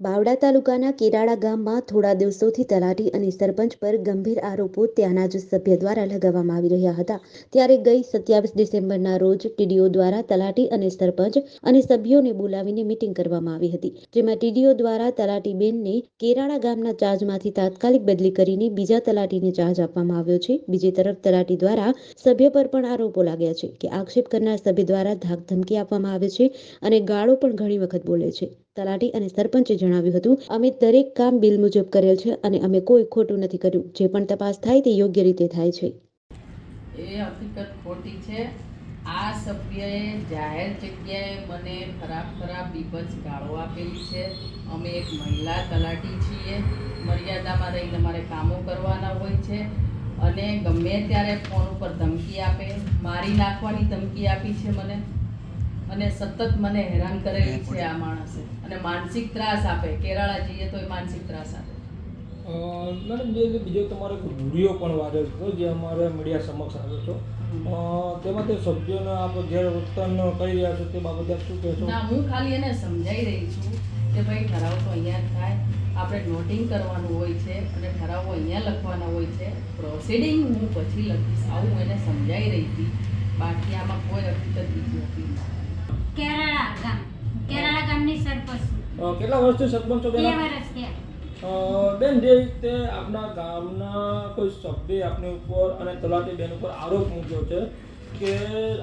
બાવડા તાલુકાના કેરાળા ગામમાં થોડા દિવસોથી તલાટી અને સરપંચ પર ગંભીર આરોપો ત્યાંના જ સભ્ય દ્વારા લગાવવામાં આવી રહ્યા હતા. ત્યારે ગઈ સત્યાવીસ ડિસેમ્બરના રોજ ટીડીઓ દ્વારા તલાટી અને સરપંચ અને સભ્યોને બોલાવીને મીટિંગ કરવામાં આવી હતી, જેમાં ટીડીઓ દ્વારા તલાટીબેનને કેરાળા ગામના ચાર્જમાંથી તાત્કાલિક બદલી કરીને બીજા તલાટીને ચાર્જ આપવામાં આવ્યો છે. બીજી તરફ તલાટી દ્વારા સભ્ય પર પણ આરોપો લાગ્યા છે કે આક્ષેપ કરનાર સભ્ય દ્વારા ધાક ધમકી આપવામાં આવે છે અને ગાળો પણ ઘણી વખત બોલે છે. તલાટી અને સરપંચે જણાવ્યું હતું, અમે દરેક કામ બિલ મુજબ કરેલ છે અને અમે કોઈ ખોટું નથી કર્યું. જે પણ તપાસ થાય તે યોગ્ય રીતે થાય છે. એ હકીકત ખોટી છે. આ સભ્યએ જાહેર જગ્યાએ મને ખરાબ ખરાબ બીભત્સ ગાળો આપેલી છે. અમે એક મહિલા તલાટી છીએ. મર્યાદામાં રહીને મારે કામો કરવાના હોય છે. અને ગમે ત્યારે ફોન ઉપર ધમકી આપે, મારી નાખવાની ધમકી આપી છે મને. અને સતત મને હેરાન કરેલી છે આ માણસે. અને માનસિક ત્રાસ આપે. કેરાળા જઈએ તો એ માનસિક ત્રાસ આપે. મેડમ જે બીજો તમારો એક વીડિયો પણ વાયરલ થયો જે અમારે મીડિયા સમક્ષ આવ્યો છો અ, તેમાં તે સભ્યોને આપ ગેરવર્તન કરી રહ્યા છો તે બાબતે આપ શું કહેશો? ના હું ખાલી એને સમજાઈ રહી છું કે ભાઈ ઠરાવ તો અહીંયા જ થાય. આપણે નોટિંગ કરવાનું હોય છે અને ઠરાવો અહીંયા લખવાના હોય છે. પ્રોસિડિંગ હું પછી લખીશ. આવું એને સમજાઈ રહી હતી. બાકી આમાં કોઈ હકીકત બીજી હતી. કેરાળા ગામ. કેરાળા ગામની સરપંચ કેટલા વર્ષથી સરપંચ છો બેન વર્ષ થયા. બેન જે રીતે આપના ગામના કોઈ સભ્ય આપની ઉપર અને તલાટી બેન ઉપર આરોપ મૂક્યો છે કે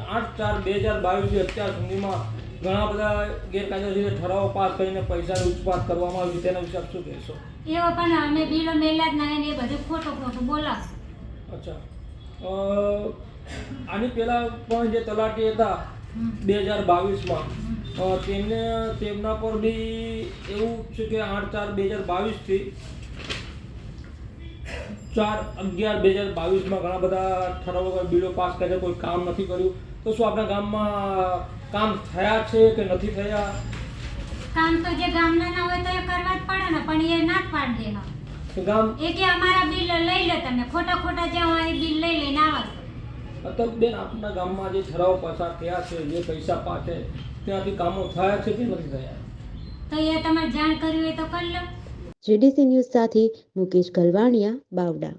આઠ ચાર બે હજાર બાવીસથી અત્યાર સુધીમાં ઘણા બધા ગેરકાયદેસર ઠરાવો પાસ કરીને પૈસાની ઉચપાત કરવામાં આવી તેના વિશે આપ શું કહેશો? એવો પણ અમે બિલો મેલા જ ના એ બધું ખોટું ખોટું બોલાવે અચ્છા. આની પહેલાં પણ જે તલાટી હતા બે હજાર બાવીસમાં. તેમને તેમના પર બી એવું છે કે આઠ ચાર બે હજાર બાવીસથી ચાર અગિયાર બે હજાર બાવીસમાં ઘણા બધા ઠરાવો બિલો પાસ કર્યા કોઈ કામ નથી કર્યું. તો શું આપણા ગામમાં કામ થયા છે કે નથી થયા? કામ તો જે ગામના ના હોય તો એ કરવા જ પડે ને પણ એ ના જ પાડી દે ગામ એ કે અમારા બિલ લઈ લે તમે ખોટા ખોટા જે હોય એ બિલ લઈ લઈને આવે અત્યારે આપના આપણા ગામમાં જે ઠરાવ પસાર થયા છે જે પૈસા પાછે ત્યાંથી કામો થયા છે કે નથી થયા? તો એ તમારે જાણ કરવી હોય તો કરી લો. જેડીસી ન્યૂઝ સાથે મુકેશ ગલવાણિયા બાવડા.